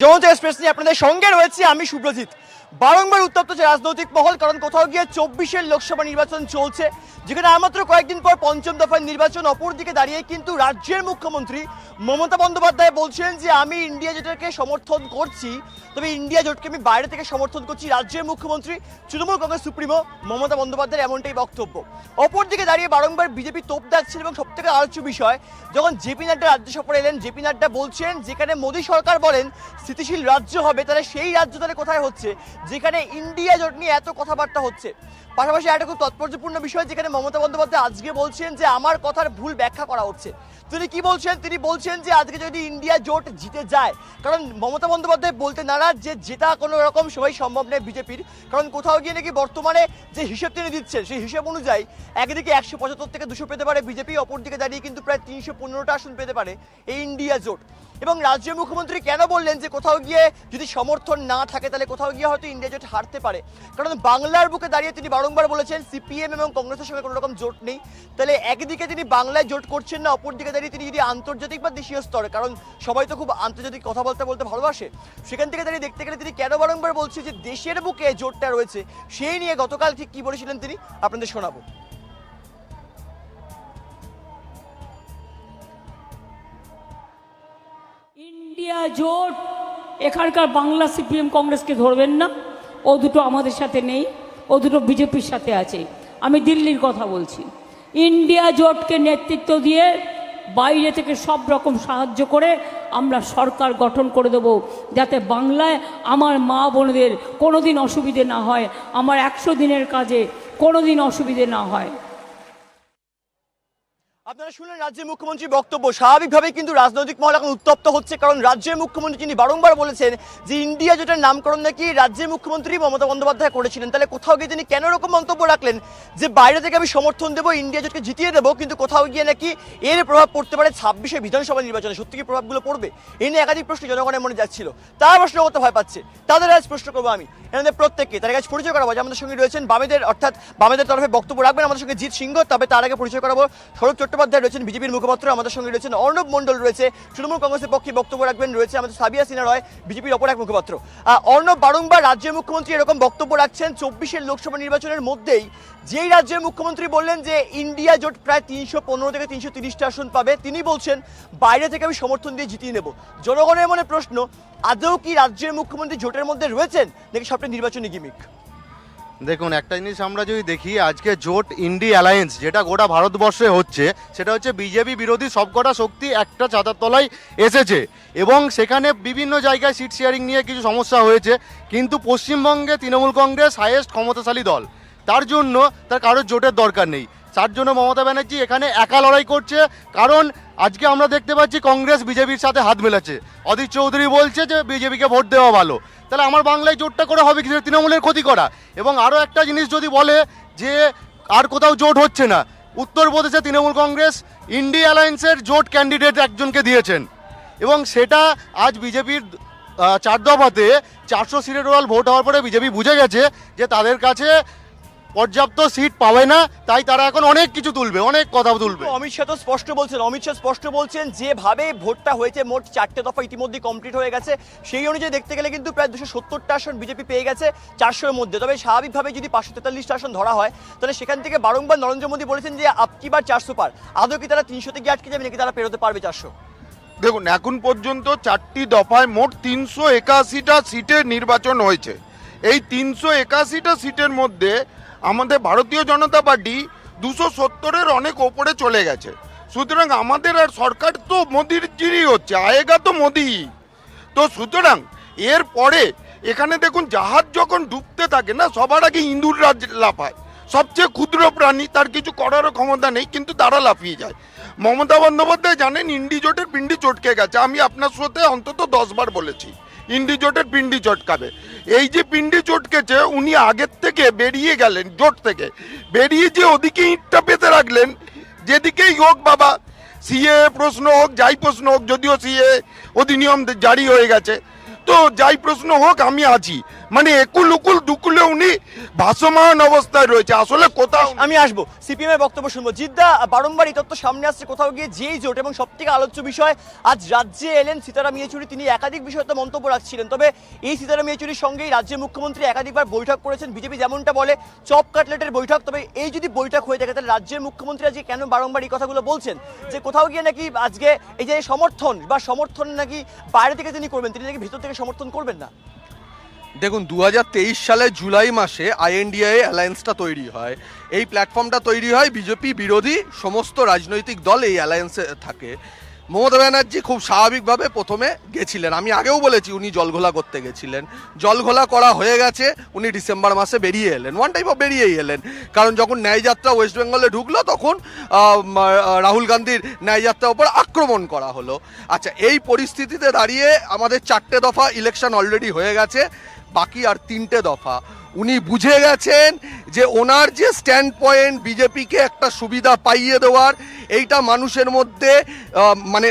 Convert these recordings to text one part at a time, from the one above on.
জনতা express নিয়ে আপনাদের সঙ্গে রয়েছে আমি সুব্রজিৎ। বারংবার উত্তপ্ত হচ্ছে রাজনৈতিক মহল, কারণ কোথাও গিয়ে চব্বিশের লোকসভা নির্বাচন চলছে, যেখানে আর মাত্র কয়েকদিন পর পঞ্চম দফার নির্বাচন, অপরদিকে দাঁড়িয়ে কিন্তু রাজ্যের মুখ্যমন্ত্রী মমতা বন্দ্যোপাধ্যায় বলছেন যে, আমি ইন্ডিয়া জোটকে সমর্থন করছি, তবে ইন্ডিয়া জোটকে আমি বাইরে থেকে সমর্থন করছি। রাজ্যের মুখ্যমন্ত্রী তৃণমূল কংগ্রেস সুপ্রিমো মমতা বন্দ্যোপাধ্যায়ের এমনটাই বক্তব্য। অপরদিকে দাঁড়িয়ে বারংবার বিজেপি তোপ দাগছিল এবং সব থেকে আলোচ্য বিষয়, যখন জেপি নাড্ডা রাজ্য সফরে এলেন, জেপি নাড্ডা বলছেন, যেখানে মোদী সরকার বলেন, স্থিতিশীল রাজ্য হবে, তাহলে সেই রাজ্য তাহলে কোথায় হচ্ছে? যেখানে ইন্ডিয়া জোট নিয়ে এত কথাবার্তা হচ্ছে। পাশাপাশি একটা খুব তাৎপর্যপূর্ণ বিষয় যেখানে মমতা বন্দ্যোপাধ্যায় আজকে বলছেন যে আমার কথার ভুল ব্যাখ্যা করা হচ্ছে। তিনি কি বলছেন? তিনি বলছেন যে আজকে যদি ইন্ডিয়া জোট জিতে যায়, কারণ মমতা বন্দ্যোপাধ্যায় বলতে নারাজ যে জেতা কোনো রকম সময় সম্ভব নয় বিজেপির, কারণ কোথাও গিয়ে নাকি বর্তমানে যে হিসেব তিনি দিচ্ছেন, সেই হিসেব অনুযায়ী একদিকে একশো পঁচাত্তর থেকে দুশো পেতে পারে বিজেপি, অপরদিকে দাঁড়িয়ে কিন্তু প্রায় তিনশো পনেরোটা আসন পেতে পারে এই ইন্ডিয়া জোট। এবং রাজ্যের মুখ্যমন্ত্রী কেন বললেন যে কোথাও গিয়ে যদি সমর্থন না থাকে, তাহলে কোথাও গিয়ে হয়তো ইন্ডিয়া জোট হারতে পারে। কারণ বাংলার বুকে দাঁড়িয়ে তিনি বারংবার বলেছেন, সিপিএম এবং কংগ্রেসের সঙ্গে কোনো রকম জোট নেই। তাহলে একদিকে তিনি বাংলায় জোট করছেন না, অপরদিকে দাঁড়িয়ে তিনি যদি আন্তর্জাতিক বা দেশীয় স্তরে, কারণ সবাই তো খুব আন্তর্জাতিক কথা বলতে বলতে ভালোবাসে, সেখান থেকে দাঁড়িয়ে দেখতে গেলে তিনি কেন বারংবার বলছে যে দেশের বুকে জোটটা রয়েছে, সেই নিয়ে গতকাল ঠিক কি বলেছিলেন তিনি? আপনাদের শোনাবো। ইন্ডিয়া জোট, এখানকার বাংলা সিপিএম কংগ্রেসকে ধরবেন না, ও দুটো আমাদের সাথে নেই। ও দুটো বিজেপির সাথে আছে। আমি দিল্লির কথা বলছি। ইন্ডিয়া জোটকে নেতৃত্ব দিয়ে বাইরে থেকে সব রকম সাহায্য করে আমরা সরকার গঠন করে দেব, যাতে বাংলায় আমার মা বোনদের কোনো দিন অসুবিধে না হয়, আমার একশো দিনের কাজে কোনো দিন অসুবিধে না হয়। আপনারা শুনলেন রাজ্যের মুখ্যমন্ত্রীর বক্তব্য। স্বাভাবিকভাবেই কিন্তু রাজনৈতিক মহল এখন উত্তপ্ত হচ্ছে, কারণ রাজ্যের মুখ্যমন্ত্রী তিনি বারংবার বলেছেন যে ইন্ডিয়া জোটের নামকরণ নাকি রাজ্যের মুখ্যমন্ত্রী মমতা বন্দ্যোপাধ্যায় করেছিলেন। তাহলে কোথাও গিয়ে তিনি কেন রকম মন্তব্য রাখলেন যে বাইরে থেকে আমি সমর্থন দেবো, ইন্ডিয়া জোটকে জিতিয়ে দেবো, কিন্তু কোথাও গিয়ে নাকি এর প্রভাব পড়তে পারে ছাব্বিশে বিধানসভা নির্বাচনে? সত্যি কি প্রভাবগুলো পড়বে? এই নিয়ে একাধিক প্রশ্ন জনগণের মনে যাচ্ছিল। তারা প্রশ্ন করতে ভয় পাচ্ছে। তাদের আজ প্রশ্ন করব আমি। এনাদের প্রত্যেককে তার কাছে পরিচয় করাবো। যে আমাদের সঙ্গে রয়েছেন বামেদের, অর্থাৎ বামেদের তরফে বক্তব্য রাখবেন। আমাদের সঙ্গে জিৎ সিংহ, তবে তার আগে পরিচয় করাবো। স্বরূপ চট্টোপাধ্যায় রয়েছেন, বিজেপির মুখপাত্র আমাদের সঙ্গে রয়েছেন, অর্ণব মণ্ডল রয়েছে, তৃণমূল কংগ্রেসের পক্ষে বক্তব্য রাখবেন, রয়েছে আমাদের সাবিয়া সিনহা রয়, বিজেপির অপর এক মুখপাত্র। অর্ণব বারংবার রাজ্যের মুখ্যমন্ত্রী এরকম বক্তব্য রাখছেন, চব্বিশের লোকসভা নির্বাচনের মধ্যেই। যেই রাজ্যের মুখ্যমন্ত্রী বললেন যে, ইন্ডিয়া জোট প্রায় তিনশো পনেরো থেকে তিনশো তিরিশটা আসন পাবে, তিনি বলছেন, বাইরে থেকে আমি সমর্থন দিয়ে জিতিয়ে নেব। জনগণের মনে প্রশ্ন, আদৌ কি রাজ্যের মুখ্যমন্ত্রী জোটের মধ্যে রয়েছেন, নাকি সবটা নির্বাচনী গিমিক? দেখুন, একটা জিনিস আমরা যদি দেখি, আজকে জোট ইন্ডি অ্যালায়েন্স, যেটা গোটা ভারতবর্ষে হচ্ছে, সেটা হচ্ছে বিজেপি বিরোধী সবকটা শক্তি একটা ছাতার তলায় এসেছে। এবং সেখানে বিভিন্ন জায়গায় সিট শেয়ারিং নিয়ে কিছু সমস্যা হয়েছে, কিন্তু পশ্চিমবঙ্গে তৃণমূল কংগ্রেস হায়েস্ট ক্ষমতাশালী দল। তার জন্য তার কারোর জোটের দরকার নেই। তার জন্য মমতা ব্যানার্জি এখানে একা লড়াই করছে। কারণ আজকে আমরা দেখতে পাচ্ছি কংগ্রেস বিজেপির সাথে হাত মেলাচ্ছে। অধীর চৌধুরী বলছে যে বিজেপিকে ভোট দেওয়া ভালো। তাহলে আমার বাংলায় জোটটা করে হবে কি? তৃণমূলের ক্ষতি করা। এবং আরও একটা জিনিস যদি বলে যে আর কোথাও জোট হচ্ছে না, উত্তরপ্রদেশে তৃণমূল কংগ্রেস ইন্ডি অ্যালায়েন্সের জোট ক্যান্ডিডেট একজনকে দিয়েছেন। এবং সেটা আজ বিজেপির চার দফাতে চারশো সিটের ওয়াল ভোট হওয়ার পরে বিজেপি বুঝে গেছে যে তাদের কাছে পর্যাপ্ত সিট পাবে না তাই তারা এখন অনেক কিছু তুলবে অনেক কথা তুলবে। অমিত শাহ তো স্পষ্ট বলছেন অমিত শাহ স্পষ্ট বলছেন যেভাবে ভোটটা হয়েছে মোট চারটে দফা ইতিমধ্যে কমপ্লিট হয়ে গেছে। সেই অনুযায়ী দেখতে গেলে কিন্তু প্রায় দুশো সত্তরটা আসন বিজেপি পেয়ে গেছে চারশোর মধ্যে। তবে স্বাভাবিকভাবে যদি পাঁচশো তেতাল্লিশটা আসন ধরা হয় তাহলে সেখান থেকে বারংবার নরেন্দ্র মোদী বলেছেন যে আপকি বার চারশো পার। আদৌ কি তারা তিনশোতে গিয়ে আটকে যাবে নাকি তারা পেরোতে পারবে চারশো? দেখুন এখন পর্যন্ত চারটি দফায় মোট তিনশো একাশিটা সিটের নির্বাচন হয়েছে। এই তিনশো একাশিটা সিটের মধ্যে আমাদের ভারতীয় জনতা পার্টি দুশো সত্তরের অনেক ওপরে চলে গেছে। সুতরাং আমাদের আর সরকার তো মোদির জিরই হচ্ছে, আয়েগা তো মোদি তো সুতরাং এর পরে এখানে দেখুন, জাহাজ যখন ডুবতে থাকে না, সবার আগে ইঁদুর রাজ লাফায়। সবচেয়ে ক্ষুদ্র প্রাণী, তার কিছু করারও ক্ষমতা নেই, কিন্তু তারা লাফিয়ে যায়। মমতা বন্দ্যোপাধ্যায় জানেন, ইন্ডি জোটের পিন্ডি চটকে গেছে, আমি আপনার সাথে অন্তত দশবার বলেছি। ইন্ডি জোটের পিন্ডি চটকাবে এই যে পিন্ডি চটকেছে উনি আগের থেকে বেরিয়ে গেলেন জোট থেকে। বেরিয়ে যে ওদিকে ইঁটটা পেতে রাখলেন যেদিকেই হোক বাবা, সিএ প্রশ্ন হোক, যাই প্রশ্ন হোক, যদিও সিএ অধিনিয়ম জারি হয়ে গেছে। তো যাই প্রশ্ন হোক, আমি আছি। মানে একুল উকুল দুকুলে উনি ভাসমান অবস্থায় রয়েছে। আসলে কোথাও আমি আসব। সিপিএম এর বক্তব্য শুনব। জিদ্দা বারংবার এই তথ্য সামনে আসছে। কোথাও গিয়ে যেই জোট এবং সব থেকে আলোচ্য বিষয়, আজ রাজ্যে এলেন সীতারাম ইয়েচুরি। তিনি একাধিক বিষয়তে মন্তব্য রাখছিলেন। তবে এই সীতারাম ইয়েচুরির সঙ্গেই রাজ্যের মুখ্যমন্ত্রী একাধিকবার বৈঠক করেছেন। বিজেপি যেমনটা বলে, চপ কাটলেটের বৈঠক। তবে এই যদি বৈঠক হয়ে থাকে, তাহলে রাজ্যের মুখ্যমন্ত্রী আজকে কেন বারংবার এই কথাগুলো বলছেন? যে কোথাও গিয়ে নাকি আজকে এই যে সমর্থন বা সমর্থন নাকি বাইরে থেকে তিনি করবেন, তিনি নাকি ভিতর থেকে সমর্থন করবেন না? দেখুন দু হাজার তেইশ সালে জুলাই মাসে আইএনডিআই অ্যালায়েন্সটা তৈরি হয়। এই প্ল্যাটফর্মটা তৈরি হয়, বিজেপি বিরোধী সমস্ত রাজনৈতিক দল এই অ্যালায়েন্সে থাকে। মমতা ব্যানার্জি খুব স্বাভাবিকভাবে প্রথমে গেছিলেন। আমি আগেও বলেছি, উনি জলঘোলা করতে গেছিলেন। জলঘোলা করা হয়ে গেছে, উনি ডিসেম্বর মাসে বেরিয়ে এলেন। ওয়ান টাইপ অফ বেরিয়েই এলেন। কারণ যখন ন্যায়যাত্রা ওয়েস্ট বেঙ্গলে ঢুকলো, তখন রাহুল গান্ধীর ন্যায়যাত্রার উপর আক্রমণ করা হলো। আচ্ছা এই পরিস্থিতিতে দাঁড়িয়ে আমাদের চারটে দফা ইলেকশন অলরেডি হয়ে গেছে। বাকি আর তিনটে দফা। উনি বুঝে গেছেন যে ওনার যে স্ট্যান্ড পয়েন্ট বিজেপিকে একটা সুবিধা পাইয়ে দেওয়ার, এইটা মানুষের মধ্যে মানে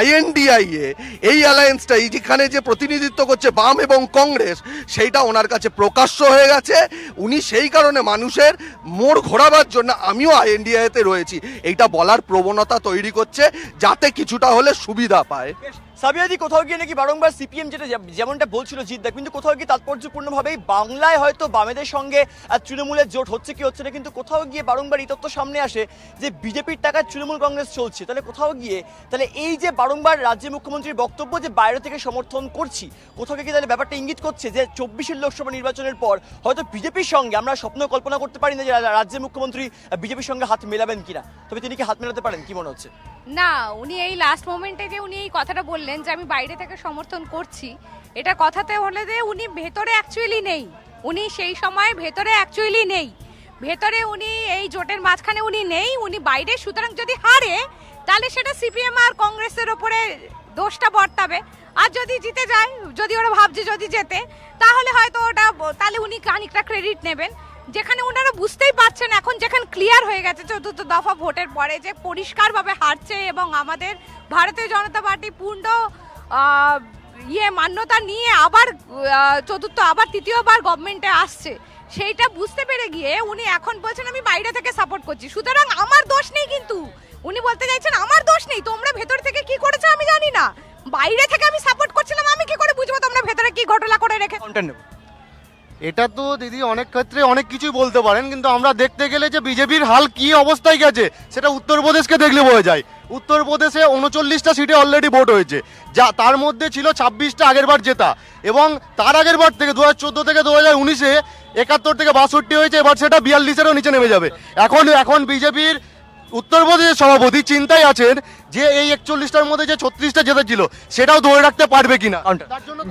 আইএনডিআই এ, এই অ্যালায়েন্সটা এই যেখানে যে প্রতিনিধিত্ব করছে বাম এবং কংগ্রেস, সেইটা ওনার কাছে প্রকাশ্য হয়ে গেছে। উনি সেই কারণে মানুষের মোড় ঘোরাবার জন্য আমিও আইএনডিআইতে রয়েছি। এইটা বলার প্রবণতা তৈরি করছে, যাতে কিছুটা হলে সুবিধা পায়। সাবিয়াদি, কোথাও গিয়ে নাকি বারংবার সিপিএম যেটা যেমনটা বলছিল জিদ্দা কিন্তু কোথাও গিয়ে তাৎপর্যপূর্ণভাবেই বাংলায় হয়তো বামেদের সঙ্গে তৃণমূলের জোট হচ্ছে কি হচ্ছে না, কিন্তু কোথাও গিয়ে বারংবার এই তথ্য সামনে আসে যে বিজেপির টাকায় তৃণমূল কংগ্রেস চলছে। তাহলে কোথাও গিয়ে, তাহলে এই যে বারংবার রাজ্যের মুখ্যমন্ত্রীর বক্তব্য যে বাইরে থেকে সমর্থন করছি, কোথাও গিয়ে তাহলে ব্যাপারটা ইঙ্গিত করছে যে চব্বিশের লোকসভা নির্বাচনের পর হয়তো বিজেপির সঙ্গে আমরা স্বপ্ন কল্পনা করতে পারি না যে রাজ্যের মুখ্যমন্ত্রী বিজেপির সঙ্গে হাত মেলাবেন কিনা? তবে তিনি কি হাত মেলাতে পারেন? কি মনে হচ্ছে? না, উনি এই লাস্ট মোমেন্টে যে উনি এই কথাটা বললেন যে আমি বাইরে থেকে সমর্থন করছি। এটা কথাতে হলে যে উনি ভেতরে অ্যাকচুয়ালি নেই। উনি সেই সময় ভেতরে অ্যাকচুয়ালি নেই। ভেতরে উনি এই জোটের মাঝখানে উনি নেই, উনি বাইরে। সুতরাং যদি হারে, তাহলে সেটা সিপিএম আর কংগ্রেসের ওপরে দোষটা বর্তাবে। আর যদি জিতে যায়, যদি ওরা ভাবছে যদি জেতে, তাহলে হয়তো ওটা তাহলে উনি খানিকটা ক্রেডিট নেবেন। যেখানে ওনারা বুঝতেই পারছেন এখন যেখানে ক্লিয়ার হয়ে গেছে চতুর্থ দফা ভোটের পরে যে পরিষ্কারভাবে হারছে এবং আমাদের ভারতীয় জনতা পার্টি পূর্ণ ইয়ে মান্যতা নিয়ে আবার চতুর্থ, আবার তৃতীয়বার গভর্নমেন্টে আসছে, সেইটা বুঝতে পেরে গিয়ে উনি এখন বলছেন, আমি বাইরে থেকে সাপোর্ট করছি। সুতরাং আমার দোষ নেই কিন্তু। উনি বলতে চাইছেন, আমার দোষ নেই, তোমরা ভেতর থেকে কি করেছ আমি জানি না। বাইরে থেকে আমি সাপোর্ট করছিলাম, আমি কি করে বুঝব তোমরা ভেতরে কি ঘটনা করে রেখে এটা তো দিদি অনেক ক্ষেত্রে অনেক কিছুই বলতে পারেন, কিন্তু আমরা দেখতে গেলে যে বিজেপির হাল কি অবস্থায় গেছে, সেটা উত্তরপ্রদেশকে দেখলে বোঝা যায়। উত্তরপ্রদেশে উনচল্লিশটা সিটে অলরেডি ভোট হয়েছে। যা, তার মধ্যে ছিল ছাব্বিশটা আগের বার জেতা, এবং তার আগের বার থেকে দু হাজার চোদ্দ থেকে দু হাজার উনিশে একাত্তর থেকে বাষট্টি হয়েছে, এবার সেটা বিয়াল্লিশেরও নিচে নেমে যাবে। এখন এখন বিজেপির উত্তরপ্রদেশের সভাপতি চিন্তায় আছেন যে এই একচল্লিশটার মধ্যে যে ছত্রিশটা জেতা ছিল সেটাও ধরে রাখতে পারবে কিনা?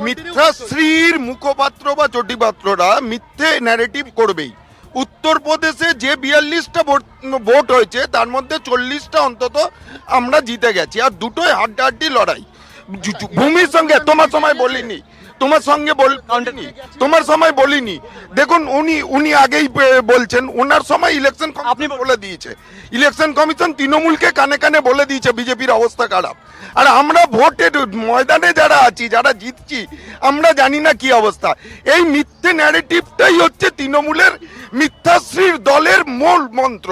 মিথ্যাশ্রীর মুখপাত্র বা চটিপাত্ররা মিথ্যে ন্যারেটিভ করবেই। উত্তরপ্রদেশে যে বিয়াল্লিশটা ভোট হয়েছে তার মধ্যে চল্লিশটা অন্তত আমরা জিতে গেছি। আর দুটোই হাড্ডাহাড্ডি লড়াই। ভূমির সঙ্গে তোমার সময় বলিনি। তোমার সঙ্গে বলিনি তোমার সময় বলিনি। দেখুন উনি উনি আগেই বলছেন ওনার সময় ইলেকশন আপনি বলে দিয়েছে। ইলেকশন কমিশন তৃণমূলকে কানে কানে বলে দিয়েছে বিজেপির অবস্থা খারাপ। আর আমরা ভোটের ময়দানে যারা আছি যারা জিতছি আমরা জানি না কি অবস্থা। এই মিথ্যে ন্যারেটিভটাই হচ্ছে তৃণমূলের মিথ্যাশ্রীর দলের মূল মন্ত্র।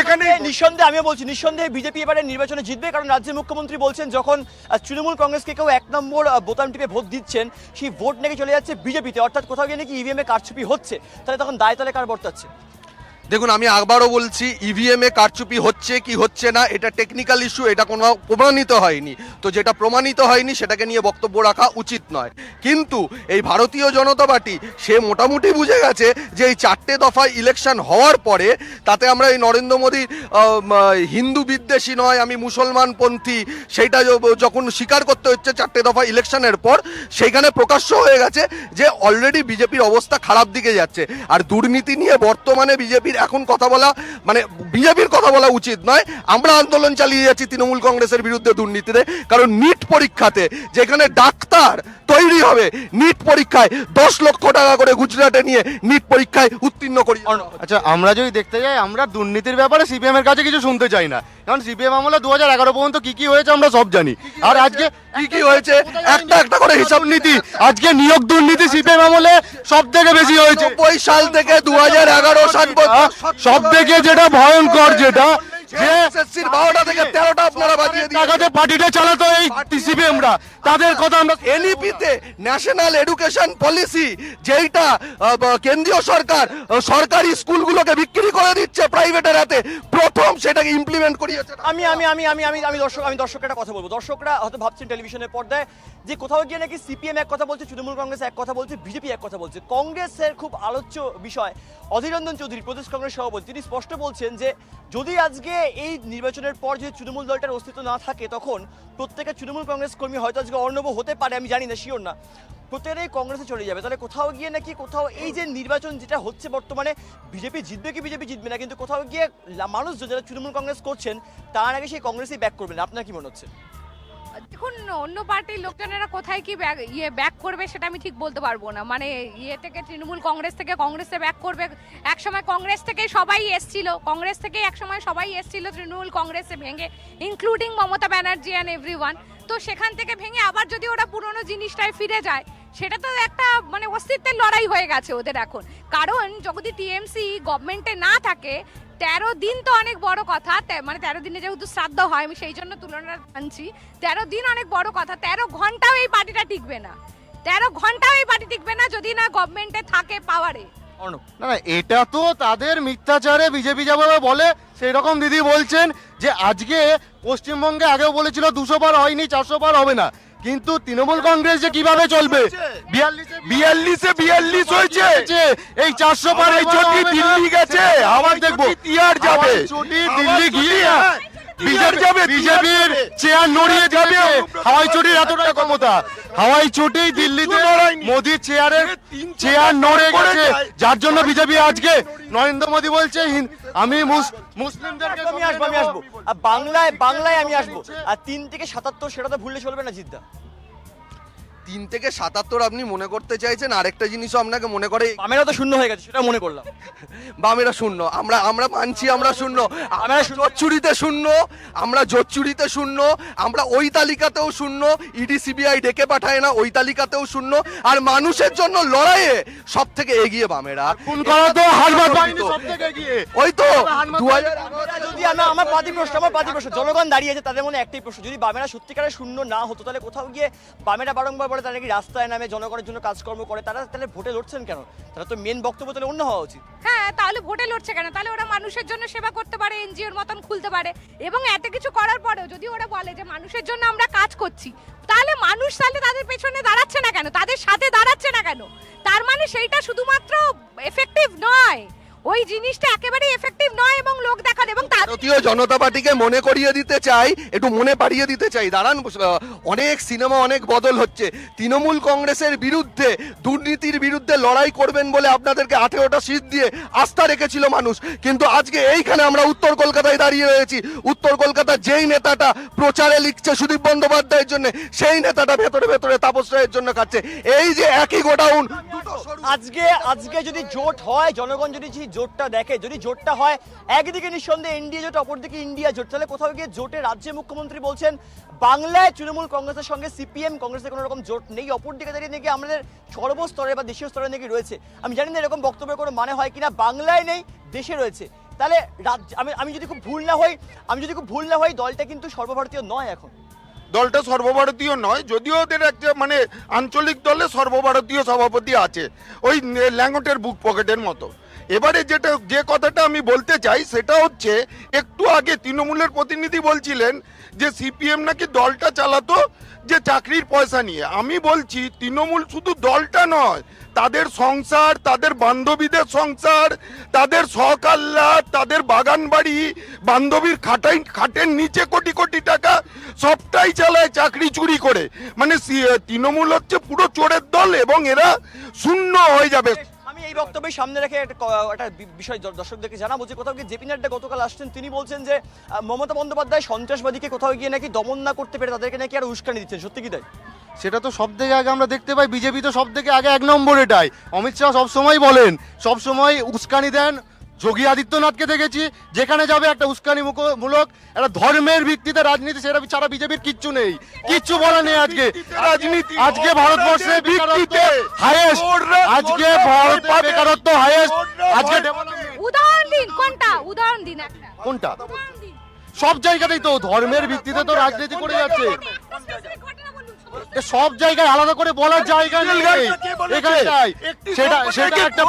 এখানে নিঃসন্দেহে আমিও বলছি নিঃসন্দেহে বিজেপি এবারে নির্বাচনে জিতবে কারণ রাজ্যের মুখ্যমন্ত্রী বলছেন যখন তৃণমূল কংগ্রেসকে কেউ এক নম্বর বোতাম টিপে ভোট দিচ্ছেন সেই ভোট নাকি চলে যাচ্ছে বিজেপিতে? অর্থাৎ কোথাও গিয়ে নাকি ইভিএম এ কারচুপি হচ্ছে। তাহলে তখন দায় তালে কার বর্তাচ্ছে? দেখুন, আমি আবারও বলছি ইভিএম এ কারচুপি হচ্ছে কি হচ্ছে না, এটা টেকনিক্যাল ইস্যু এটা কোনো প্রমাণিত হয়নি। তো যেটা প্রমাণিত হয়নি, সেটাকে নিয়ে বক্তব্য রাখা উচিত নয়। কিন্তু এই ভারতীয় জনতা পার্টি, সে মোটামুটি বুঝে গেছে যে এই চারটে দফায় ইলেকশন হওয়ার পরে, তাতে আমরা এই নরেন্দ্র মোদী হিন্দু বিদ্বেষী নয়, আমি মুসলমান পন্থী সেইটা যখন স্বীকার করতে হচ্ছে চারটে দফা ইলেকশনের পর, সেইখানে প্রকাশ্য হয়ে গেছে যে অলরেডি বিজেপির অবস্থা খারাপ দিকে যাচ্ছে। আর দুর্নীতি নিয়ে বর্তমানে বিজেপির এখন কথা বলা মানে বিজেপির কথা বলা উচিত নয়। আমরা আন্দোলন চালিয়ে যাচ্ছি তৃণমূল কংগ্রেসের বিরুদ্ধে দুর্নীতিতে, কারণ নিট পরীক্ষাতে যেখানে ডাক্তার তৈরি হবে। নিট পরীক্ষায় দশ লক্ষ টাকা করে গুজরাটে নিয়ে নিট পরীক্ষায় উত্তীর্ণ করি। আচ্ছা আমরা যদি দেখতে যাই আমরা দুর্নীতির ব্যাপারে সিপিএম এর কাছে কিছু শুনতে চাই না। কারণ সিপিএম আমলে দু হাজার এগারো পর্যন্ত কি কি হয়েছে আমরা সব জানি। আর আজকে কি কি হয়েছে? একটা একটা করে হিসাব নীতি। আজকে নিয়োগ দুর্নীতি সিপিএম আমলে সব থেকে বেশি হয়েছে। ওই সাল থেকে দু হাজার এগারো সাল সব থেকে যেটা ভয়ঙ্কর যেটা যে এসএসসির বারোটা থেকে তেরোটা আপনারা বাজিয়ে দিয়ে টাকাতে পার্টিটা চালাতো এই সিপিএমরা তাদের কথা আমরা এনইপিতে ন্যাশনাল এডুকেশন পলিসি যেইটা কেন্দ্রীয় সরকার সরকারি স্কুলগুলোকে বিক্রি করে দিচ্ছে প্রাইভেটের হাতে। প্রথম সেটাকে ইমপ্লিমেন্ট করিয়েছে আমি আমি আমি আমি আমি আমি দর্শক, আমি দর্শকরা একটা কথা বলব। দর্শকরা হয়তো ভাবছেন টেলিভিশনের পর্দায় যে কোথাও গিয়ে নাকি সিপিএম এক কথা বলছে, তৃণমূল কংগ্রেস এক কথা বলছে বিজেপি এক কথা বলছে। কংগ্রেসের খুব আলোচ্য বিষয়, অধীর রঞ্জন চৌধুরী, প্রদেশ কংগ্রেস সভাপতি, তিনি স্পষ্ট বলছেন যে, যদি আজকে এই নির্বাচনের পর যদি তৃণমূল দলটার অস্তিত্ব না থাকে, তখন প্রত্যেকটা তৃণমূল কংগ্রেস কর্মী হয়তো আজকে অর্ণব হতে পারে, আমি জানি না শিওর না। প্রত্যেকেই কংগ্রেসে চলে যাবে। তাহলে কোথাও গিয়ে নাকি কোথাও এই যে নির্বাচন যেটা হচ্ছে বর্তমানে বিজেপি জিতবে কি বিজেপি জিতবে না, কিন্তু কোথাও গিয়ে লা- মানুষজন যারা তৃণমূল কংগ্রেস করছেন, তারা আগে সেই কংগ্রেসই ব্যাক করবেন। আপনার কি মনে হচ্ছে? দেখুন, অন্য পার্টির লোকজনেরা কোথায় কি ব্যাক ইয়ে ব্যাক করবে সেটা আমি ঠিক বলতে পারব না। মানে ইয়ে থেকে তৃণমূল কংগ্রেস থেকে কংগ্রেসে ব্যাক করবে। এক সময় কংগ্রেস থেকে সবাই এসছিল। কংগ্রেস থেকে এক সময় সবাই এসছিল তৃণমূল কংগ্রেসে ভেঙে including Mamata Banerjee and everyone তো সেখান থেকে ভেঙে আবার যদি ওরা পুরনো জিনিসটায় ফিরে যায় সেটা তো একটা মানে অস্তিত্বের লড়াই হয়ে গেছে ওদের এখন। কারণ যদি টিএমসি গভর্নমেন্টে না থাকে, তেরো দিন তো অনেক বড় কথা মানে তেরো দিনে যেহেতু শ্রাদ্ধ হয়, আমি সেই জন্য তুলনা আনছি। তেরো দিন অনেক বড় কথা, তেরো ঘন্টাও এই পার্টিটা টিকবে না। তেরো ঘন্টাও এই পার্টি টিকবে না যদি না গভর্নমেন্টে থাকে পাওয়ারে না না, এটা তো তাদের মিথ্যাচারে বিজেপি যেভাবে বলে সেই রকম দিদি বলছেন যে আজকে পশ্চিমবঙ্গে আগেও বলেছিল দুশো বার হয়নি, চারশো বার হবে না। কিন্তু তৃণমূল কংগ্রেস যে কীভাবে চলবে? বিয়াল্লিশে বিয়াল্লিশে বিয়াল্লিশ হয়েছে। এই চারশো পার এই চটি দিল্লি গেছে, আবার দেখব। তিয়ার যাবে। চটি দিল্লি গিয়ে হ্যাঁ, যাবে, বিজেপির চেয়ার নড়িয়ে যাবে। হাওয়াই চটির এতটা ক্ষমতা। হাওয়াই চটি দিল্লিতে মোদি মোদির চেয়ারের চেয়ার নড়ে গেছে। যার জন্য বিজেপি আজকে নরেন্দ্র মোদী বলছে আমি মুস- মুসলিমদেরকে আমি আসব আমি আসব। বাংলায় বাংলায় আমি আসব। আর তিন থেকে সাতাত্তর সেটা তো ভুললে চলবে না জিদ্দা। তিন থেকে সাতাত্তর আপনি মনে করতে চাইছেন আরেকটা জিনিসও আপনাকে মনে করে আমেরা তো শূন্য হয়ে গেছে সেটা মনে করলাম। বামেরা শূন্য আমরা আমরা মানছি আমরা শূন্য আমরা আমরা শূন্য। আমরা জোট চুরিতে শূন্য আমরা ওই তালিকাতেও শূন্য ইডি সিবিআই ডেকে পাঠায় না ওই তালিকাতেও শূন্য আর মানুষের জন্য লড়াইয়ে সব থেকে এগিয়ে বামেরা। ওই তো দু হাজার বামেরা যদি আমার পাতি প্রশ্ন, আমার পাতি প্রশ্ন। জনগণ দাঁড়িয়ে আছে, তাদের মনে একটাই প্রশ্ন, যদি বামেরা সত্যিকারের শূন্য না হতো, তাহলে কোথাও গিয়ে বামেরা বারংবার বলে তারা নাকি রাস্তায় নামে জনগণের জন্য কাজকর্ম করে, তারা তাহলে ভোটে লড়ছেন কেন? তারা তো মেন বক্তব্য তাহলে অন্য হওয়া উচিত। হ্যাঁ তাহলে ভোটে লড়ছে কেন? তাহলে ওরা মানুষের জন্য সেবা করতে পারে, এনজিওর মতন খুলতে পারে। এবং এত কিছু করার পরেও যদি ওরা বলে যে মানুষের জন্য আমরা কাজ করছি, তাহলে মানুষ তাহলে তাদের পেছনে দাঁড়াচ্ছে না কেন? তাদের সাথে দাঁড়াচ্ছে না কেন? তার মানে সেইটা শুধুমাত্র এফেক্টিভ নয়। ওই জিনিসটা একেবারেই এফেক্টিভ নয় এবং লোক দেখান এবং ভারতীয় জনতা পার্টিকে মনে করিয়ে দিতে চাই একটু মনে পাড়িয়ে দিতে চাই। দাঁড়ান অনেক সিনেমা অনেক বদল হচ্ছে। তৃণমূল কংগ্রেসের বিরুদ্ধে দুর্নীতির বিরুদ্ধে লড়াই করবেন বলে আপনাদেরকে আঠেরোটা সিট দিয়ে আস্থা রেখেছিল মানুষ। কিন্তু আজকে এইখানে আমরা উত্তর কলকাতায় দাঁড়িয়ে রয়েছি। উত্তর কলকাতার যেই নেতাটা প্রচারে লিখছে সুদীপ বন্দ্যোপাধ্যায়ের জন্য সেই নেতাটা ভেতরে ভেতরে তাপস রায়ের জন্য খাচ্ছে। এই যে একই গোডাউন আজকে আজকে যদি জোট হয় জনগণ যদি জোটটা দেখে। যদি জোটটা হয়, একদিকে নিঃসন্দেহে ইন্ডিয়া জোট, অপরদিকে ইন্ডিয়া জোট। তাহলে কোথাও গিয়ে জোটে রাজ্যে মুখ্যমন্ত্রী বলছেন, বাংলায় তৃণমূল কংগ্রেসের সঙ্গে সিপিএম কংগ্রেসের কোনো রকম জোট নেই। অপরদিকে দাঁড়িয়ে নাকি আমাদের সর্বস্তরে বা দেশীয় স্তরে নাকি রয়েছে। আমি জানি না এরকম বক্তব্যের কোনো মানে হয় কিনা। বাংলায় নেই, দেশে রয়েছে। তাহলে রাজ্য আমি আমি যদি খুব ভুল না হই, আমি যদি খুব ভুল না হই, দলটা কিন্তু সর্বভারতীয় নয় এখন। দলটা সর্বভারতীয় নয়, যদিও ওদের একটা মানে আঞ্চলিক দলে সর্বভারতীয় সভাপতি আছে, ওই ল্যাঙ্গটের বুক পকেটের মতো। এবারে যেটা, যে কথাটা আমি বলতে চাই সেটা হচ্ছে, একটু আগে তৃণমূলের প্রতিনিধি বলছিলেন যে সিপিএম নাকি দলটা চালাতো যে চাকরির পয়সা নিয়ে। আমি বলছি, তৃণমূল শুধু দলটা নয়, তাদের সংসার, তাদের বান্ধবীদের সংসার, তাদের সকাল্লা তাদের বাগান বাড়ি বান্ধবীর খাটাই, খাটের নিচে কোটি কোটি টাকা, সবটাই চালায় চাকরি চুরি করে। মানে তৃণমূল হচ্ছে পুরো চোরের দল এবং এরা শূন্য হয়ে যাবে। আমি এই বক্তব্যের সামনে রেখে একটা একটা বিষয় দর্শকদেরকে জানাব যে কোথাও গিয়ে জেপি নাড্ডা গতকাল আসছেন, তিনি বলছেন যে মমতা বন্দ্যোপাধ্যায় সন্ত্রাসবাদীকে কোথাও গিয়ে নাকি দমন না করতে পেরে তাদেরকে নাকি আর উস্কানি দিচ্ছেন। সত্যি কি তাই? সেটা তো সব থেকে আগে আমরা দেখতে পাই, বিজেপি তো সব থেকে আগে এক নম্বর এটাই অমিত শাহ সবসময় বলেন, সবসময় উস্কানি দেন যোগী আদিত্যনাথকে দেখেছি যেখানে যাবে একটা উস্কানি মূলক একটা ধর্মের ভিত্তিতে রাজনীতি সেটা ছাড়া বিজেপির কিচ্ছু নেই। কিচ্ছু বলা নেই আজকে। রাজনীতি আজকে ভারতবর্ষে ভিত্তিতে। হাইয়েস্ট আজকে ভারত ভারতে বেকারত্ব হাইয়েস্ট আজকে উদাহরণ দিন কোনটা? উদাহরণ দিন একটা। কোনটা? সব জায়গাতেই তো ধর্মের ভিত্তিতে তো রাজনীতি করে যাচ্ছে। সব জায়গায় আলাদা করে বলার জায়গা নেই। এখানটাই সেটা সেটা একটা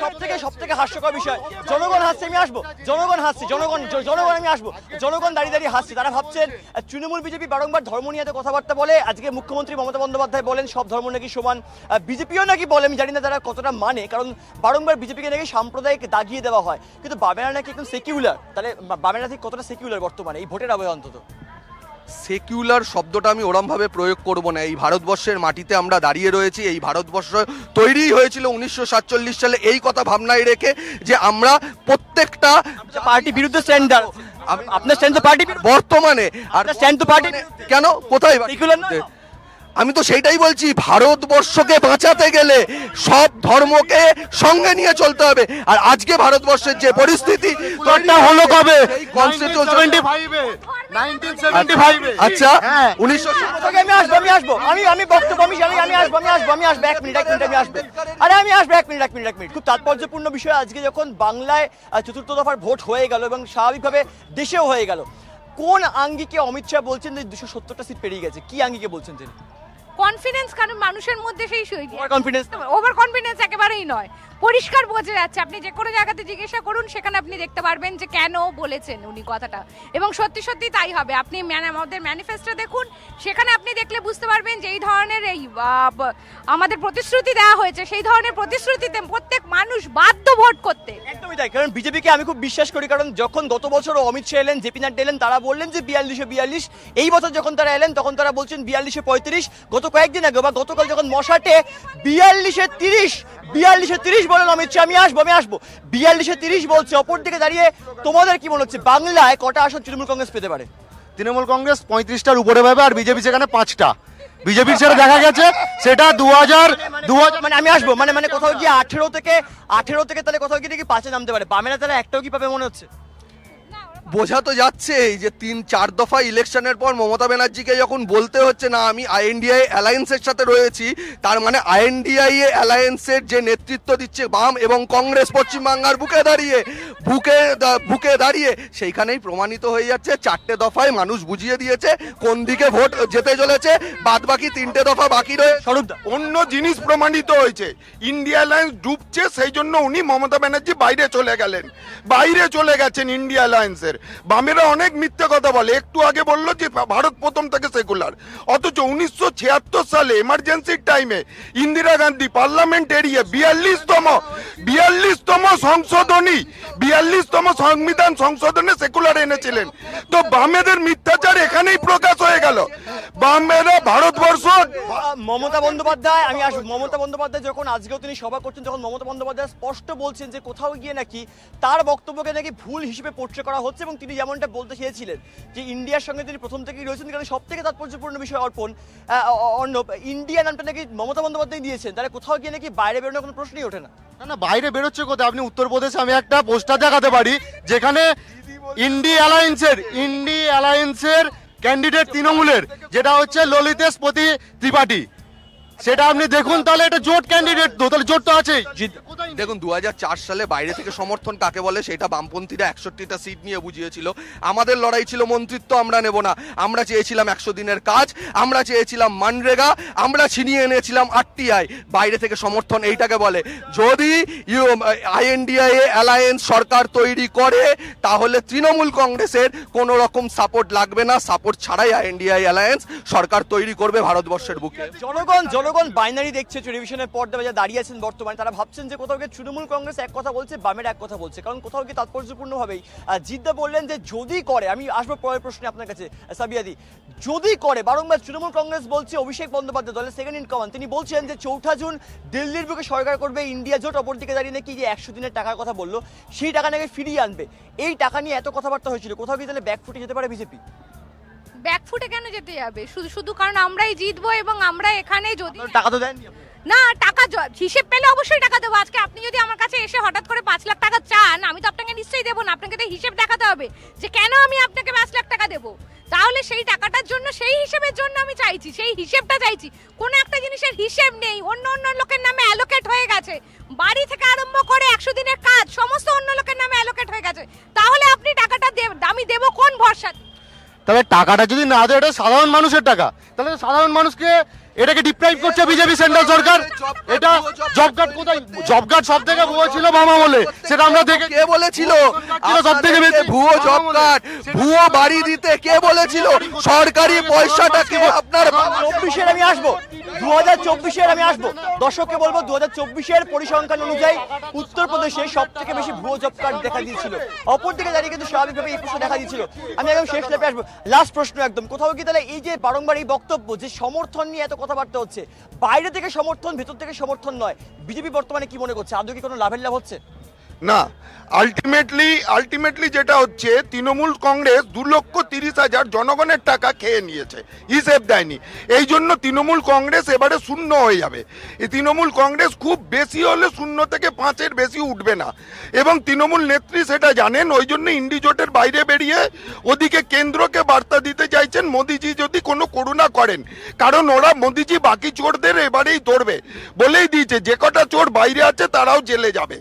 সব থেকে সব থেকে হাস্যকর বিষয় জনগণ হাসছে আমি আসব। জনগণ হাসছে জনগণ জনগণ আমি আসব। জনগণ দাঁড়িয়ে দাঁড়িয়ে হাসছে। তারা ভাবছেন তৃণমূল বিজেপি বারংবার ধর্ম নিয়ে এত কথাবার্তা বলে। আজকে মুখ্যমন্ত্রী মমতা বন্দ্যোপাধ্যায় বলেন সব ধর্ম নাকি সমান। বিজেপিও নাকি বলে আমি জানি না তারা কতটা মানে কারণ বারংবার বিজেপিকে নাকি সাম্প্রদায়িক দাগিয়ে দেওয়া হয়। কিন্তু বামেরা নাকি একদম সেকিউলার তাহলে বা- বামেরা ঠিক কতটা সেকিউলার বর্তমানে এই ভোটের আবহে অন্তত? সেকুলার শব্দটা আমি ওরমভাবে প্রয়োগ করব না এই ভারতবর্ষের মাটিতে আমরা দাঁড়িয়ে রয়েছি এই ভারতবর্ষ তৈরি হয়েছিল উনিশশো সাতচল্লিশ সালে এই কথা ভাবনায় রেখে যে আমরা প্রত্যেকটা পার্টি বিরুদ্ধে স্ট্যান্ডার আপনার স্ট্যান্ড তো পার্টি বর্তমানে আর স্ট্যান্ড পার্টি তো কেন কোথায়? আমি তো সেটাই বলছি ভারতবর্ষকে বাঁচাতে গেলে সব ধর্মকে সঙ্গে নিয়ে চলতে হবে। আর আজকে ভারতবর্ষের যে পরিস্থিতি হলো কবে? সেই constitution- 1975 এ আচ্ছা হ্যাঁ। উনিশশো আমি আসব আমি আসব। আমি আমি বক্তব্য আমি আমি আমি আসব আমি আসব আমি আসব। এক মিনিট এক মিনিট আমি আসব। আরে আমি আসব এক মিনিট এক মিনিট এক মিনিট। খুব তাৎপর্যপূর্ণ বিষয় আজকে যখন বাংলায় চতুর্থ দফার ভোট হয়ে গেল এবং স্বাভাবিকভাবে দেশেও হয়ে গেল কোন আঙ্গিকে অমিত শাহ বলছেন যে দুশো সত্তরটা সিট পেরিয়ে গেছে? কি আঙ্গিকে বলছেন তিনি? কনফিডেন্স কারণ মানুষের মধ্যে সেই ওভার কনফিডেন্স ওভার কনফিডেন্স একেবারেই নয়। পরিষ্কার বোঝা যাচ্ছে আপনি যে কোনো জায়গাতে জিজ্ঞাসা করুন সেখানে আপনি দেখতে পারবেন যে কেন বলেছেন উনি কথাটা। এবং সত্যি সত্যি তাই হবে। আপনি ম্যান- আমাদের ম্যানিফেস্টো দেখুন সেখানে আপনি দেখলে বুঝতে পারবেন যে এই ধরনের এই আমাদের প্রতিশ্রুতি দেওয়া হয়েছে। সেই ধরনের প্রতিশ্রুতিতে প্রত্যেক মানুষ বাধ্য ভোট করতে। একদমই তাই। কারণ বিজেপিকে আমি খুব বিশ্বাস করি কারণ যখন গত বছর অমিত শাহ এলেন জেপি নাড্ডা এলেন তারা বললেন যে বিয়াল্লিশে বিয়াল্লিশ। এই বছর যখন তারা এলেন তখন তারা বলছেন বিয়াল্লিশে পঁয়ত্রিশ। গত কয়েকদিন আগে বা গতকাল যখন মশাটে বিয়াল্লিশে তিরিশ বিয়াল্লিশে তিরিশ বলেন অমিত শাহ আমি আসব আমি আসব। বিয়াল্লিশে তিরিশ বলছে অপর দিকে দাঁড়িয়ে তোমাদের কি মনে হচ্ছে? বাংলায় কটা আসন তৃণমূল কংগ্রেস পেতে পারে? তৃণমূল কংগ্রেস পঁয়ত্রিশটার উপরে পাবে আর বিজেপি সেখানে পাঁচটা। বিজেপির সেটা দেখা গেছে সেটা দু হাজার দু মানে আমি আসব মানে মানে কোথাও গিয়ে আঠেরো থেকে আঠেরো থেকে তাহলে কোথাও গিয়ে নাকি পাঁচে নামতে পারে? বামেরা তারা একটাও কি পাবে মনে হচ্ছে? বোঝা তো যাচ্ছেই যে তিন চার দফা ইলেকশনের পর মমতা ব্যানার্জিকে যখন বলতে হচ্ছে না আমি আইএনডিআই অ্যালায়েন্সের সাথে রয়েছি তার মানে আইএনডিআই অ্যালায়েন্সের যে নেতৃত্ব দিচ্ছে বাম এবং কংগ্রেস পশ্চিমবাংলার বুকে দাঁড়িয়ে বুকে বুকে দাঁড়িয়ে সেইখানেই প্রমাণিত হয়ে যাচ্ছে চারটে দফায় মানুষ বুঝিয়ে দিয়েছে কোন দিকে ভোট যেতে চলেছে বাদ বাকি তিনটে দফা বাকি রয়ে অন্য জিনিস প্রমাণিত হয়েছে ইন্ডিয়া অ্যালায়েন্স ডুবছে সেই জন্য উনি মমতা ব্যানার্জি বাইরে চলে গেলেন। বাইরে চলে গেছেন ইন্ডিয়া অ্যালায়েন্সের। বামেরা অনেক মিথ্যে কথা বলে। একটু আগে বলল যে, ভারত প্রথম থেকে সেকুলার। অথচ উনিশশো ছিয়াত্তর সালে এমার্জেন্সির টাইমে ইন্দিরা গান্ধী পার্লামেন্ট এরিয়ে বিয়াল্লিশতম বিয়াল্লিশতম সংশোধনী, বিয়াল্লিশতম সংবিধান সংশোধনে সেকুলার এনেছিলেন। তো বামেদের মিথ্যাচার এখানেই প্রকাশ হয়ে গেল। বামেরা ভারতবর্ষ মমতা বন্দ্যোপাধ্যায়, আমি আসব মমতা বন্দ্যোপাধ্যায় যখন আজকেও তিনি সভা করছেন, তখন মমতা বন্দ্যোপাধ্যায় স্পষ্ট বলছেন যে কোথাও গিয়ে নাকি তার বক্তব্যকে নাকি ভুল হিসেবে পোট্রে করা হচ্ছে তিনি যেমনটা বলতে চেয়েছিলেন যে ইন্ডিয়ার সঙ্গে তিনি প্রথম থেকেই রয়েছেন, কারণ সব থেকে তাৎপর্যপূর্ণ বিষয় অর্পণ অর্ণব, ইন্ডিয়া নামটা নাকি মমতা বন্দ্যোপাধ্যায় দিয়েছেন। তাহলে কোথাও গিয়ে নাকি বাইরে বেরোনোর কোনো প্রশ্নই ওঠে না। না না, বাইরে বেরোচ্ছে কোথায়? আপনি উত্তরপ্রদেশে আমি একটা পোস্টার দেখাতে পারি, যেখানে ইন্ডি অ্যালায়েন্সের ইন্ডি অ্যালায়েন্সের ক্যান্ডিডেট তৃণমূলের, যেটা হচ্ছে ললিতেশ প্রতি ত্রিপাঠী। সেটা আপনি দেখুন তাহলে এটা জোট ক্যান্ডিডেট তো তাহলে জোট তো আছেই। দেখুন দু হাজার চার সালে বাইরে থেকে সমর্থন কাকে বলে সেটা বামপন্থীরা একষট্টিটা সিট নিয়ে বুঝিয়েছিল। আমাদের লড়াই ছিল মন্ত্রিত্ব আমরা নেব না। আমরা চেয়েছিলাম একশো দিনের কাজ আমরা চেয়েছিলাম মানরেগা আমরা ছিনিয়ে এনেছিলাম আরটিআই। বাইরে থেকে সমর্থন এইটাকে বলে। যদি আইএনডিআই অ্যালায়েন্স সরকার তৈরি করে তাহলে তৃণমূল কংগ্রেসের কোনো রকম সাপোর্ট লাগবে না। সাপোর্ট ছাড়াই আইএনডিআই অ্যালায়েন্স সরকার তৈরি করবে ভারতবর্ষের বুকে। জনগণ জনগণ বাইনারি দেখছে, টেলিভিশনের পর্দা যা দাঁড়িয়ে আছেন বর্তমানে। তারা ভাবছেন যে কোথাও গিয়ে তৃণমূল কংগ্রেস এক কথা বলছে, বামের এক কথা বলছে। কারণ কোথাও গিয়ে তাৎপর্যপূর্ণভাবেই জিদ্দা বললেন যে যদি করে, আমি আসব পরের প্রশ্নে আপনার কাছে সাবিয়াদি, যদি করে, বারংবার তৃণমূল কংগ্রেস বলছে, অভিষেক বন্দ্যোপাধ্যায় দলের সেকেন্ড ইন কমান্ড তিনি বলছেন যে চৌঠা জুন দিল্লির বুকে সরকার করবে, ইন্ডিয়া জোট অপর দিকে দাঁড়িয়ে নাকি যে একশো দিনের টাকার কথা বলল, সেই টাকা নাকি ফিরিয়ে আনবে। এই টাকা নিয়ে এত কথাবার্তা হয়েছিল, কোথাও গিয়ে তাহলে ব্যাক ফুটে যেতে পারে বিজেপি? ব্যাকফুটে কেন যেতে যাবে? শুধু শুধু কারণ আমরাই জিতবো এবং আমরা এখানে যদি টাকা তো দেননি না টাকা হিসেব পেলে অবশ্যই টাকা দেবো। আজকে আপনি যদি আমার কাছে এসে হঠাৎ করে পাঁচ লাখ টাকা চান আমি তো আপনাকে নিশ্চয়ই দেবো না। আপনাকে তো হিসেব দেখাতে হবে যে কেন আমি আপনাকে পাঁচ লাখ টাকা দেবো। তাহলে সেই টাকাটার জন্য সেই হিসেবের জন্য আমি চাইছি সেই হিসেবটা চাইছি। কোনো একটা জিনিসের হিসেব নেই। অন্য অন্য লোকের নামে অ্যালোকেট হয়ে গেছে। বাড়ি থেকে আরম্ভ করে একশো দিনের কাজ সমস্ত অন্য লোকের নামে অ্যালোকেট হয়ে গেছে। তাহলে আপনি টাকাটা দে- আমি দেবো কোন ভরসা তাহলে টাকাটা যদি না দেয় এটা সাধারণ মানুষের টাকা। তাহলে সাধারণ মানুষকে এটাকে ডিপ্রাইভ করছে বিজেপি সেন্ট্রাল সরকার। এটা জব কার্ড কোথায়? জব কার্ড সব থেকে ভুয়ো ছিল বামা বলে। সেটা আমরা দেখে কে বলেছিল? সব থেকে বেশি। ভুয়ো জব কার্ড ভুয়ো বাড়ি দিতে কে বলেছিল? সরকারি পয়সাটাকে আপনার চব্বিশের আমি আসব। দু হাজার চব্বিশের আমি আসব। দর্শককে বলব দু হাজার চব্বিশের পরিসংখ্যান অনুযায়ী উত্তরপ্রদেশে সব থেকে বেশি ভুয়ো জব কার্ড দেখা দিয়েছিল। অপরদিকে দাঁড়িয়ে কিন্তু স্বাভাবিকভাবে এই প্রশ্ন দেখা দিয়েছিল। আমি একদম শেষ লেপে আসব। লাস্ট প্রশ্ন একদম। কোথাও কি তাহলে এই যে বারংবার এই বক্তব্য যে সমর্থন নিয়ে এত কথাবার্তা হচ্ছে। বাইরে থেকে সমর্থন, ভেতর থেকে সমর্থন নয়। বিজেপি বর্তমানে কি মনে করছে? আদৌ কি কোনো লাভের লাভ হচ্ছে? না আলটিমেটলি আলটিমেটলি যেটা হচ্ছে তৃণমূল কংগ্রেস দু লক্ষ তিরিশ হাজার জনগণের টাকা খেয়ে নিয়েছে। হিসেব দেয়নি। এই জন্য তৃণমূল কংগ্রেস এবারে শূন্য হয়ে যাবে। এই তৃণমূল কংগ্রেস খুব বেশি হলে শূন্য থেকে পাঁচের বেশি উঠবে না। এবং তৃণমূল নেত্রী সেটা জানেন ওই জন্য ইন্ডিজোটের বাইরে বেরিয়ে ওদিকে কেন্দ্রকে বার্তা দিতে চাইছেন মোদিজি যদি কোনো করুণা করেন। কারণ ওরা মোদিজি বাকি চোরদের এবারেই ধরবে। বলেই দিয়েছে যে কটা চোর বাইরে আছে তারাও জেলে যাবে।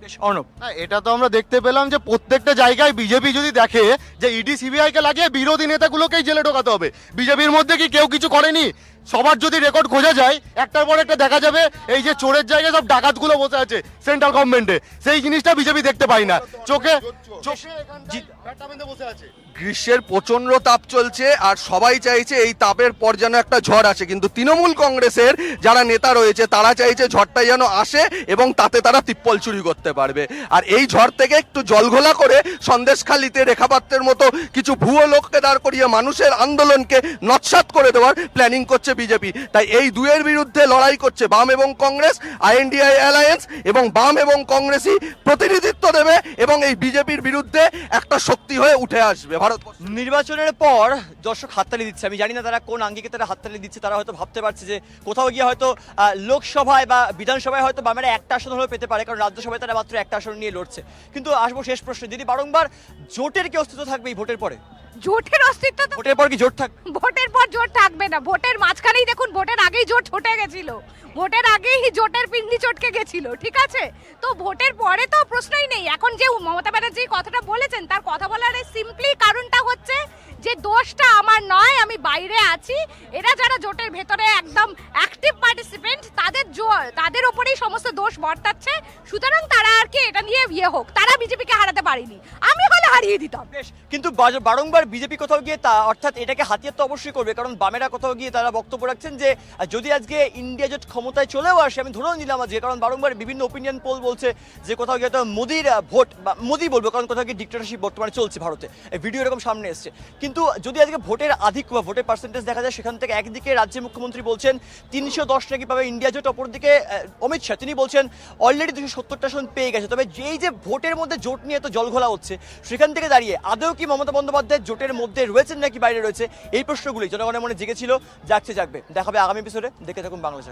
এটা তো আমরা দেখতে পেলাম যে প্রত্যেকটা জায়গায় বিজেপি যদি দেখে যে ইডি, সিবিআই কে লাগিয়ে বিরোধী নেতাগুলোকেই জেলে ঢোকাতে হবে। বিজেপির মধ্যে কি কেউ কিছু করেনি? সবার যদি রেকর্ড খোঁজা যায় একটার পর একটা দেখা যাবে এই যে চোরের জায়গায় সব ডাকাতগুলো বসে আছে সেন্ট্রাল গভর্নমেন্টে সেই জিনিসটা বিজেপি দেখতে পাই না। চোখে গ্রীষ্মের প্রচণ্ড তাপ চলছে আর সবাই চাইছে এই তাপের পর যেন একটা ঝড় আসে। কিন্তু তৃণমূল কংগ্রেসের যারা নেতা রয়েছে তারা চাইছে ঝড়টা যেন আসে এবং তাতে তারা তিপ্পল চুরি করতে পারবে। আর এই ঝড় থেকে একটু জলঘোলা করে সন্দেশখালিতে রেখাপাত্রের মতো কিছু ভুয়ো লোককে দাঁড় করিয়ে মানুষের আন্দোলনকে নৎসাত করে দেওয়ার প্ল্যানিং করছে বিজেপি। তাই এই দুয়ের বিরুদ্ধে লড়াই করছে বাম এবং কংগ্রেস আইএনডিআই অ্যালায়েন্স এবং বাম এবং কংগ্রেসই প্রতিনিধিত্ব দেবে এবং এই বিজেপির বিরুদ্ধে একটা শক্তি হয়ে উঠে আসবে। ভারতবর্ষ নির্বাচনের পর দর্শক হাততালি দিচ্ছে। আমি জানি না তারা কোন আঙ্গিকে তারা হাততালি দিচ্ছে তারা হয়তো ভাবতে পারছে যে কোথাও গিয়ে হয়তো লোকসভায় বা বিধানসভায় হয়তো বামেরা একটা আসন হলেও পেতে পারে কারণ রাজ্যসভায় তারা মাত্র একটা আসন নিয়ে লড়ছে। কিন্তু আসব শেষ প্রশ্নে। দিদি বারংবার জোটের কি অস্তিত্ব থাকবে এই ভোটের পরে? জোটের অস্তিত্ব ভোটের পর কি জোট থাকবে ভোটের পর জোট থাকবে না। ভোটের মাঝখানেই দেখুন, ভোটের আগেই জোট ছুটে গেছিল। ভোটের আগেই জোটের পিন্ডি চটকে গেছিল, ঠিক আছে? তো ভোটের পরে তো প্রশ্নই নেই। এখন যে মমতা ব্যানার্জি কথাটা বলেছেন, তার কথা বলার সিম্পলি কারণটা হচ্ছে যে দোষটা আমার নয়, আমি বাইরে আছি। এরা যারা জোটের ভেতরে একদম অ্যাক্টিভ পার্টিসিপেন্ট তাদের জো- তাদের ওপরেই সমস্ত দোষ বর্তাচ্ছে। সুতরাং তারা আর কি এটা নিয়ে ইয়ে হোক, তারা বিজেপিকে হারাতে পারেনি। আমি হলে হারিয়ে দিতাম। কিন্তু বারংবার বিজেপি কোথাও গিয়ে তা, অর্থাৎ এটাকে হাতিয়ার তো অবশ্যই করবে, কারণ বামেরা কোথাও গিয়ে তারা বক্তব্য রাখছেন যে যদি আজকে ইন্ডিয়া জোট ক্ষমতায় চলেও আসে, আমি ধরেও নিলাম আজকে, কারণ বারংবার বিভিন্ন ওপিনিয়ন পোল বলছে যে কোথাও গিয়ে মোদির ভোট, বা মোদি বলব, কারণ কোথাও গিয়ে ডিক্টেটরশিপ বর্তমানে চলছে ভারতে। ভিডিও এরকম সামনে এসছে। কিন্তু যদি আজকে ভোটের আধিক্য বা ভোটের পার্সেন্টেজ দেখা যায়, সেখান থেকে একদিকে রাজ্যের মুখ্যমন্ত্রী বলছেন তিনশো দশ নাকি পাবে ইন্ডিয়া জোট, অপরদিকে অমিত শাহ, তিনি বলছেন অলরেডি দুশো সত্তরটা আসন পেয়ে গেছে। তবে যেই যে ভোটের মধ্যে জোট নিয়ে এত জলঘোলা হচ্ছে, সেখান থেকে দাঁড়িয়ে আদৌ কি মমতা বন্দ্যোপাধ্যায় জোটের মধ্যে রয়েছেন নাকি বাইরে রয়েছে? এই প্রশ্নগুলি জনগণের মনে জেগেছিল। জাগছে জাগবে দেখাবে আগামী এপিসোডে দেখে থাকুন বাংলা